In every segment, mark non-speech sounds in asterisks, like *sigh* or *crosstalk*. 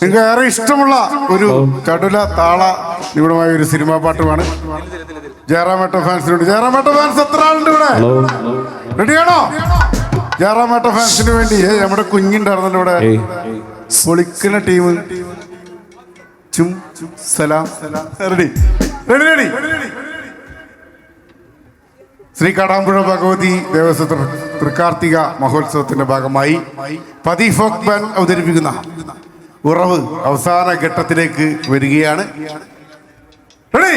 നിങ്ങൾക്ക് ഏറെ ഇഷ്ടമുള്ള ഒരു ചടുല താള നിഗൂഢമായ ഒരു സിനിമാ പാട്ടുമാണ്. ജയറാമേട്ട ഫാൻസിനോട് ജയറാമേട്ട ഫാൻസ് എത്ര ആളുണ്ട് ഇവിടെ? റെഡിയാണോ? ജയറാമേട്ട ഫാൻസിന് വേണ്ടി നമ്മുടെ കുഞ്ഞുണ്ടായിരുന്നല്ലോ ഇവിടെ. പൊളിക്കുന്ന ടീം. ചും സലാം. Ready. Ready ready. Shri Kadampuzha Bhagavathi ദേവസ്വ Thrikkarthika മഹോത്സവത്തിന്റെ ഭാഗമായി പതി ഫോക് ബാൻഡ് അവതരിപ്പിക്കുന്ന ഉറവ് അവസാന ഘട്ടത്തിലേക്ക് വരികയാണ്. റെഡി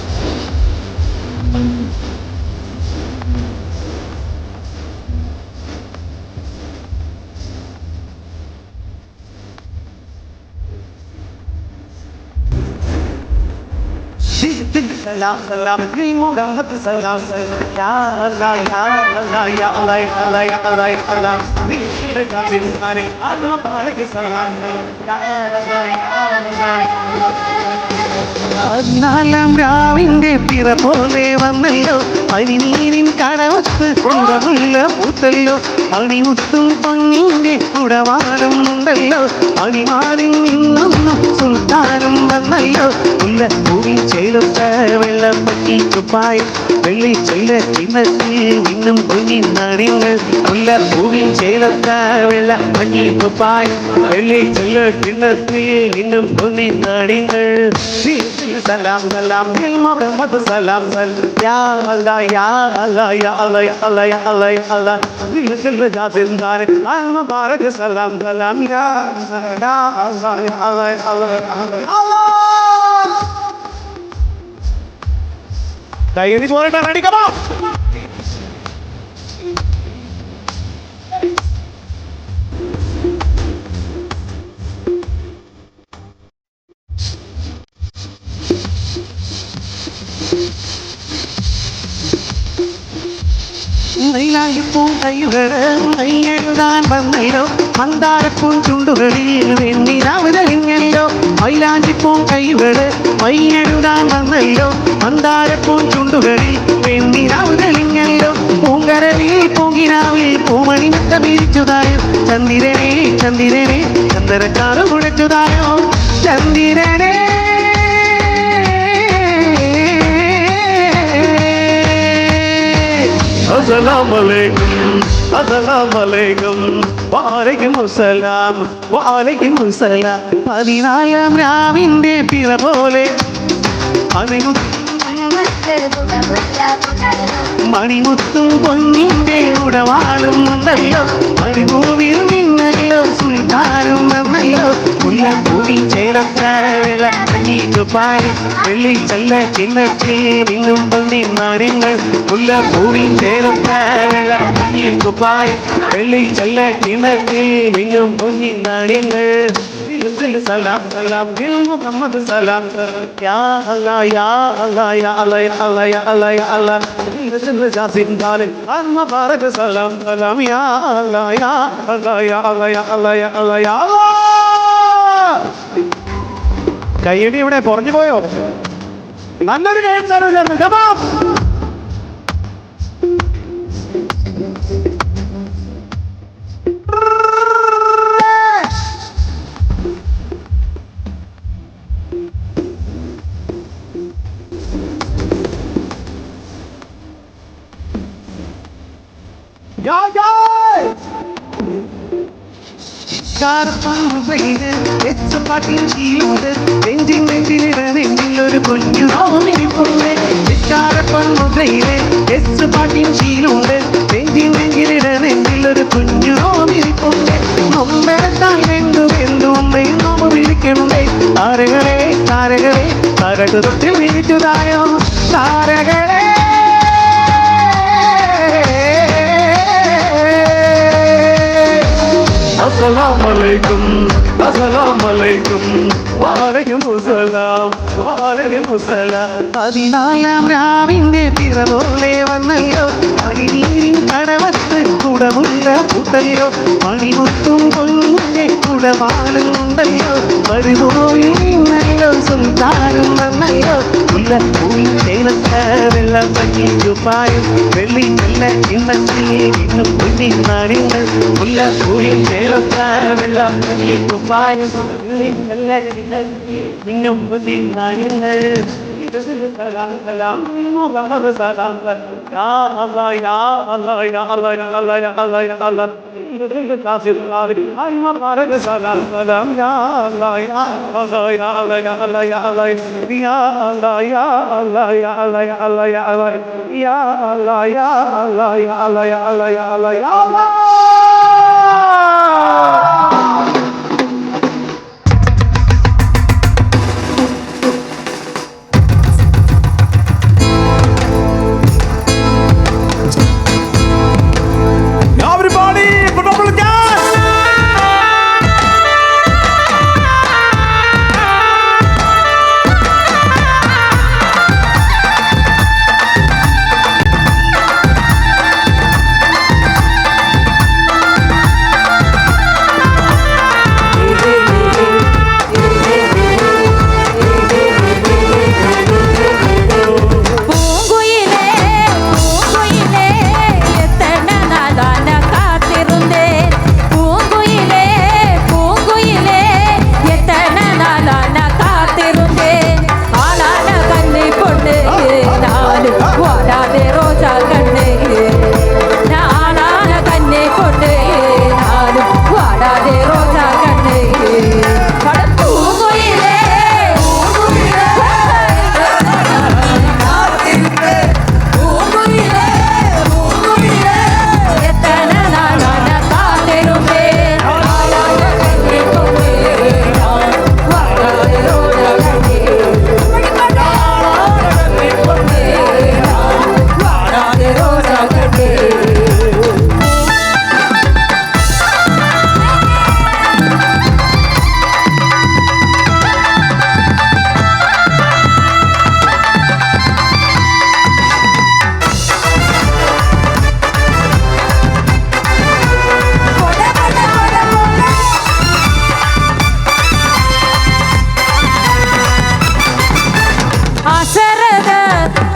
പതിനാലാം രാവിന്റെ പിറ പോലെ വന്നല്ലോ. പനിനീരിൻ കടവത്ത് കൊണ്ടല്ല പൂത്തല്ലോ അണിമുത്തും പങ്ങിന്റെ ഉടവാടും ഉണ്ടല്ലോ അണിമാരിൽ നിന്നൊന്നും സുൽത്താനും വന്നല്ലോ ഉള്ള പൂവിൻ ചേലൊത്ത വെള്ളപ്പറ്റി കുപ്പായും വെള്ളി ചെല്ല ചിന്നത്തിൽ ഇന്നും കുഞ്ഞി നടിങ്ങൾ ഉള്ള പൂവിൻ ചേലൊത്ത വെള്ളപ്പറ്റി കുപ്പായും വെള്ളി ചെല്ല ചിന്നത്തിൽ ഇന്നും കുഞ്ഞി നടിങ്ങൾ സലാം സലാം മുഹമ്മദ് സലാം സലാം mübarek selam selam ya ya Allah ya Allah ya Allah Allah Dayını tuvalet ver hadi kapat. Thank you. മയിലായിപ്പൂ കൈകൾ മൈയെഴുതാൻ വന്നല്ലോ മന്ദാരപ്പൂൻ ചുണ്ടുകളിൽ തെളിഞ്ഞല്ലോ മൈലാഞ്ചിപ്പൂ കൈകൾ മൈയെഴുതാൻ വന്നല്ലോ മന്ദാരപ്പൂ ചുണ്ടുകളിൽ വെണ്ണിരാവ് തെളിഞ്ഞല്ലോ പൂങ്കിനാവിൽ പൂമണി മുട്ട പിരിച്ചുതായോ ചന്ദിരനെ ചന്ദിരനെ ചന്ദ്രക്കാറ് കുഴച്ചുതായോ ചന്ദിരനെ അസ്സലാമു അലൈക്കും അസ്സലാമു അലൈക്കും വഅലൈക്കും അസ്സലാം വഅലൈക്കും അസ്സലാം പതിനാലാം രാവിന്റെ പിറ പോലെ. മണിമുത്തും പൊന്നിന്റെ ഉടവാളും ഉണ്ടല്ലോ. മണിഭൂമിയിൽ தாருமவையோ உள்ள புவி சேரத்தாழ நீங்க பாரு வெள்ளி செல்ல சின்னத்தில் இன்னும் பண்ணி நாருங்கள். உள்ள புவி சேரத்தாழ நீங்க பாரு வெள்ளி செல்ல சின்னத்தில் இன்னும் பண்ணி நாருங்கள். നാര്യങ്ങൾ സലാം സലാം യാ യാ യാ സലാം സലാം യാ യാ യാ യാ യാ കൈയടി ഇവിടെ പുറഞ്ഞു പോയോ നല്ലൊരു കൈ തരൂല പാട്ടിൽ ശീലുണ്ട് നെഞ്ചിൻ നെഞ്ചിലിട നെഞ്ചിൽ ഒരു കുഞ്ഞു മുദ്രയിലെ എസ് പാട്ടിൻ ശീലുണ്ട് നെഞ്ചിൻ നെഞ്ചിലിട നെഞ്ചിൽ ഒരു കുഞ്ഞു നൊമ്പരത്താൽ എന്തു എന്തു നോമ്പ് വിളിക്കണേ താരകളെ താരകളെ തരകു തൊട്ടിൽ വിളിച്ചതായോ താരകളെ അലൈക്കും അസലാം അലൈക്കും വാലയ്ക്കും മുസലാം വാലയ്ക്കും മുസലാം പതിനാലാം രാവിന്റെ പിറവോലെ വന്നല്ലോ. പതിനീരിൻ കടവത്ത് കുടമുള്ള പുതയോ മണിമുത്തും കൊള്ളുന്നേ കുലവാളുണ്ടല്ലോ മരുഭൂമിന്നല്ലോ സുന്ദാരം നന്നല്ലോ പുല്ല പൂയും തേനത്ത് വെള്ളം പറ്റി ചുപ്പായും വെള്ളി നല്ല ഇന്നത്തിൽ ഇന്ന് പുല്ലി നാടിങ്ങൾ പുല്ല പൂയും തേനത്ത് വെള്ളം പറ്റി ചുപ്പായും വെള്ളി നല്ല ഇന്നത്തിൽ ഇന്നും പുല്ലി നാടിങ്ങൾ سلام *laughs* سلام سلام سلام يا الله يا الله يا الله يا الله يا الله يا الله די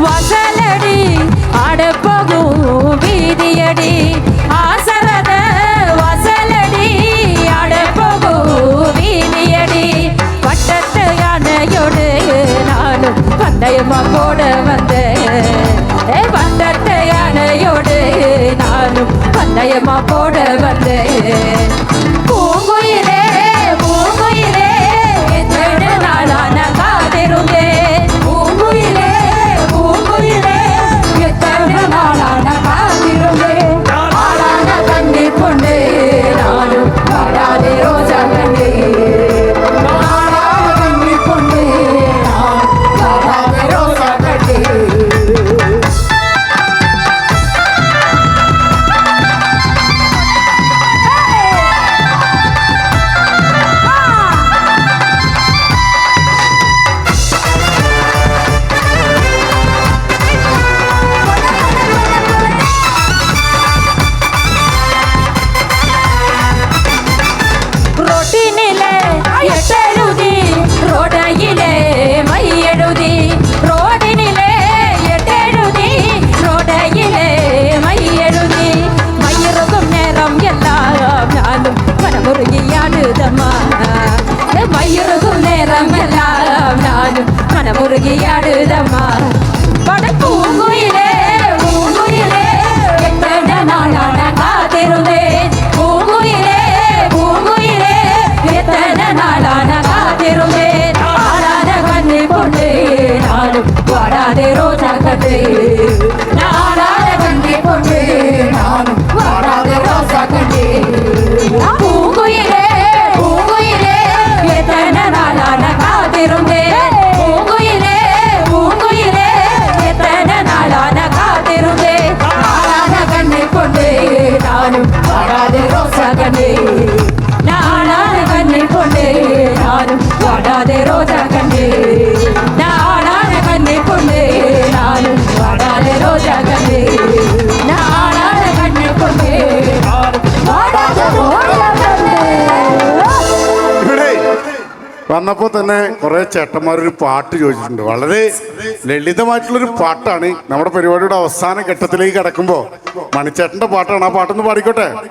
வசலடி அடப்பகும் வீதியடி. ஆசரத வசலடி அடப்பகும் வீதியடி. பட்டத்து யானையோடு நானும் பந்தயமா போட வந்தேன். பட்டத்து யானையோடு நானும் பந்தயமா போட வந்தேன். பூங்குயில் Amen. വന്നപ്പോൾ തന്നെ കുറെ ചേട്ടന്മാരൊരു പാട്ട് ചോദിച്ചിട്ടുണ്ട്. വളരെ ലളിതമായിട്ടുള്ളൊരു പാട്ടാണ് നമ്മുടെ പരിപാടിയുടെ അവസാന ഘട്ടത്തിലേക്ക് കിടക്കുമ്പോൾ മണിച്ചേട്ടന്റെ പാട്ടാണ് ആ പാട്ടൊന്ന് പാടിക്കോട്ടെ?